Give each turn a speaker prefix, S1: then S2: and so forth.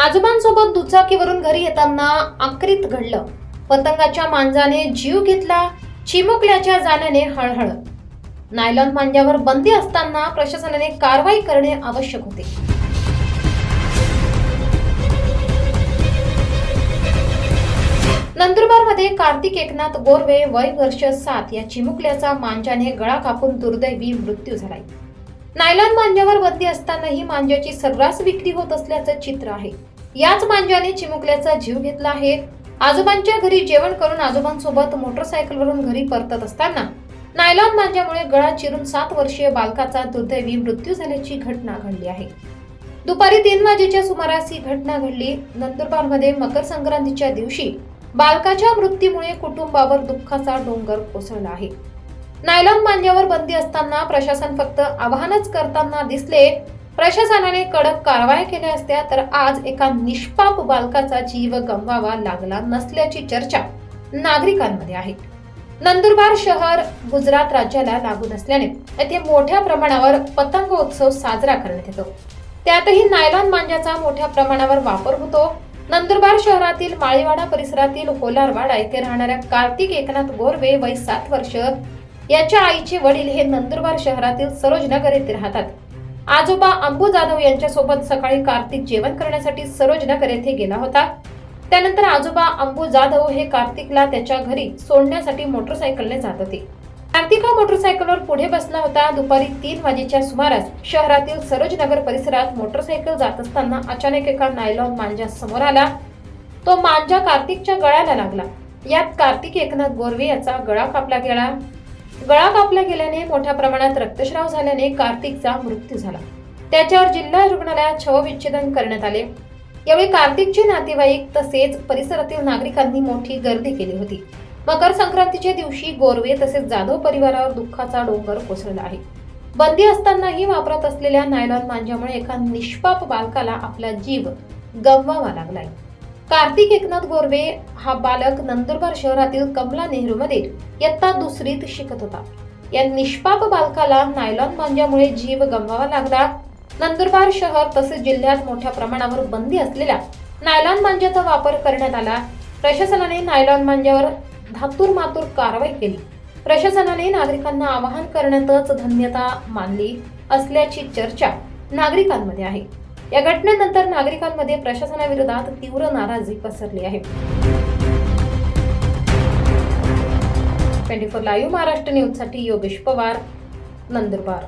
S1: आजोबांसोबत दुचाकीवरून घरी येताना आक्रीत घडलं. पतंगाच्या मांजाने जीव घेतला चिमुकल्याच्या जाण्याने हळहळ नायलॉन मांजावर बंदी असताना प्रशासनाने कारवाई करणे आवश्यक होते. नंदुरबारमध्ये कार्तिक एकनाथ गोरवे वय वर्ष सात या चिमुकल्याचा मांजाने गळा कापून दुर्दैवी मृत्यू झालाय. नायलॉन मांजावर बंदी असतानाही मांजाची सर्रास विक्री होत असल्याचं चित्र आहे. याच मांजाने चिमुकल्याचा जीव घेतला आहे. आजोबांच्या घरी जेवण करून आजोबांसोबत मोटरसायकलवरून घरी परतत असताना नायलॉन मांजामुळे गळा चिरून सात वर्षीय बालकाचा दुर्दैवी मृत्यू झाल्याची घटना घडली आहे. दुपारी तीन वाजेच्या सुमारास ही घटना घडली. नंदुरबारमध्ये मकर संक्रांतीच्या दिवशी बालकाच्या मृत्यूमुळे कुटुंबावर दुःखाचा डोंगर कोसळला आहे. नायलॉन मांजावर बंदी असताना प्रशासन फक्त आवाहनच करताना दिसले प्रशासनाने कडक कारवाई केल्या असत्या तर आज एका निष्पाप बालकाचा जीव गमवावा लागला नसल्याची चर्चा नागरिकांमध्ये आहे. नंदुरबार शहर गुजरात राज्याला लागून असल्याने येथे मोठ्या प्रमाणावर पतंग उत्सव साजरा करण्यात येतो. त्यातही नायलॉन मांजाचा मोठ्या प्रमाणावर वापर होतो. नंदुरबार शहरातील माळीवाडा परिसरातील होलारवाडा येथे राहणाऱ्या कार्तिक एकनाथ गोरवे वय सात वर्ष. याच्या आईचे वडील हे नंदुरबार शहरातील सरोजनगर येथे राहतात. आजोबा अंबू जाधव यांच्यासोबत सकाळी कार्तिक जेवण करण्यासाठी सरोजनगर येथे गेला होता. त्यानंतर आजोबा अंबू जाधव हे कार्तिकला त्याच्या घरी सोडण्यासाठी मोटरसायकलने जात होते. कार्तिक हा मोटरसायकलवर पुढे बसला होता. दुपारी तीन वाजेच्या सुमारास शहरातील सरोजनगर परिसरात मोटरसायकल जात असताना अचानक एका नायलॉन मांजा समोर आला. तो मांजा कार्तिकच्या गळ्याला लागला. यात कार्तिक एकनाथ गोरवे याचा गळा कापला गेला. गळा कापला गेल्याने मोठ्या प्रमाणात रक्तस्राव झाल्याने कार्तिकचा मृत्यू झाला. त्याच्यावर जिल्हा रुग्णालयात शवविच्छेदन करण्यात आले. यावेळी कार्तिकचे नातेवाईक तसेच परिसरातील नागरिकांनी मोठी गर्दी केली होती. मकर संक्रांतीच्या दिवशी गोरवे तसेच जाधव परिवारावर दुःखाचा डोंगर कोसळला आहे. बंदी असतानाही वापरत असलेल्या नायलॉन मांजामुळे एका निष्पाप बालकाला आपला जीव गमवावा लागलाय. कार्तिक एकनाथ गोरवे हा बालक नंदुरबार शहरातील कमला नेहरूमध्ये इयत्ता दुसरीत शिकत होता. या निष्पाप बालकाला नायलॉन मांजामुळे जीव गमवावा लागला. नंदुरबार शहर तसेच जिल्ह्यात मोठ्या प्रमाणावर बंदी असलेल्या नायलॉन मांजाचा वापर करण्यात आला. प्रशासनाने नायलॉन मांजावर धातूर मातूर कारवाई केली. प्रशासनाने नागरिकांना आवाहन करण्यातच धन्यता मानली असल्याची चर्चा नागरिकांमध्ये आहे. या घटनेनंतर नागरिकांमध्ये प्रशासनाविरोधात तीव्र नाराजी पसरली आहे. ट्वेंटी फोर लाईव्ह महाराष्ट्र न्यूजसाठी योगेश पवार नंदुरबार.